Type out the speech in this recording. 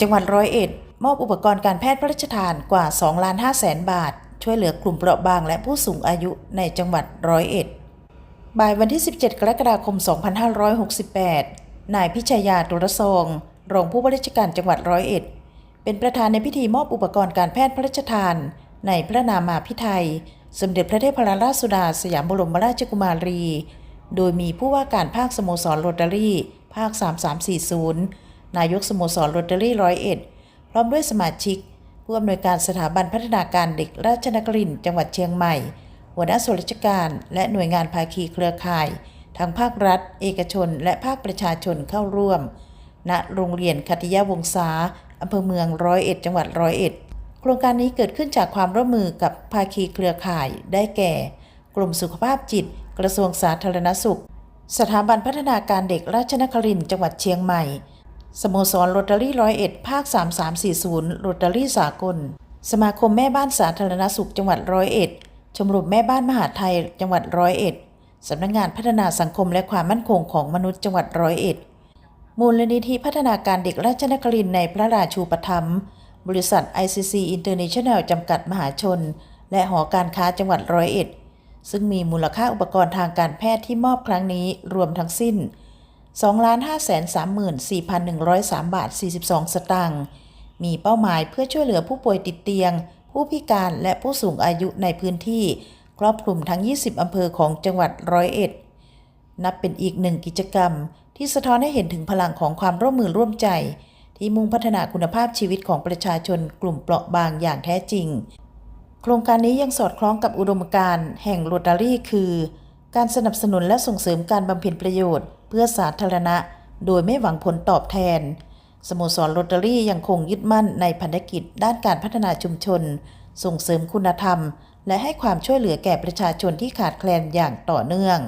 จังหวัดร้อยเอ็ด มอบอุปกรณ์การแพทย์พระราชทานกว่า2ล้าน5แสนบาท ช่วยเหลือกลุ่มเปราะบางและผู้สูงอายุในจังหวัดร้อยเอ็ด บ่ายวันที่ 17 กรกฎาคม 2568 นายพิชยาตุรซองรองผู้ว่าราชการจังหวัดร้อยเอ็ด เป็นประธานในพิธีมอบอุปกรณ์การแพทย์พระราชทาน ในพระนามาพิไทย สมเด็จพระเทพรัตนราชสุดาสยามบรมราชกุมารี โดยมีผู้ว่าการภาคสโมสรโรตารี่ ภาค 3340 นายกสโมสรโรตารี่ร้อยเอ็ดพร้อมด้วยสมาชิก ผู้อำนวยการสถาบันพัฒนาการเด็กราชนครินจังหวัดเชียงใหม่ หัวหน้าส่วนราชการ และหน่วยงานภาคีเครือข่าย ทั้งภาครัฐ เอกชน และภาคประชาชนเข้าร่วม ณโรงเรียนคัตยาวงศาอำเภอเมืองร้อยเอ็ดจังหวัดร้อยเอ็ดโครงการนี้เกิดขึ้นจากความร่วมมือกับภาคีเครือข่ายได้แก่ กลุ่มสุขภาพจิต กระทรวงสาธารณสุข สถาบันพัฒนาการเด็กราชนครินจังหวัดเชียงใหม่ สโมสรโรตารี่ร้อยเอ็ดภาค 3340 โรตารี่สากล สมาคมแม่บ้านสาธารณสุขจังหวัดร้อยเอ็ด ชมรมแม่บ้านมหาไทยจังหวัดร้อยเอ็ด สำนักงานพัฒนาสังคมและความมั่นคงของมนุษย์จังหวัดร้อยเอ็ด มูลนิธิพัฒนาการเด็กราชนครินในพระราชูปถัมภ์ บริษัท ICC International จำกัดมหาชน และหอการค้าจังหวัดร้อยเอ็ด ซึ่งมีมูลค่าอุปกรณ์ทางการแพทย์ที่มอบครั้งนี้รวมทั้งสิ้น 2,534,103 บาท 42 สตางค์มีเป้าหมายเพื่อช่วยเหลือผู้ป่วยติดเตียง ผู้พิการและผู้สูงอายุในพื้นที่ ครอบคลุมทั้ง 20 อำเภอของจังหวัดร้อยเอ็ด นับเป็นอีกหนึ่งกิจกรรม ที่สะท้อนให้เห็นถึงพลังของความร่วมมือร่วมใจ ที่มุ่งพัฒนาคุณภาพชีวิตของประชาชนกลุ่มเปราะบางอย่างแท้จริง โครงการนี้ยังสอดคล้องกับอุดมการณ์แห่งโรตารี่คือ การสนับสนุนและส่งเสริมการบำเพ็ญประโยชน์ เพื่อสาธารณะ โดยไม่หวังผลตอบแทน สโมสรโรตารี่ยังคงยึดมั่นในพันธกิจด้านการพัฒนาชุมชน ส่งเสริมคุณธรรม และให้ความช่วยเหลือแก่ประชาชนที่ขาดแคลนอย่างต่อเนื่อง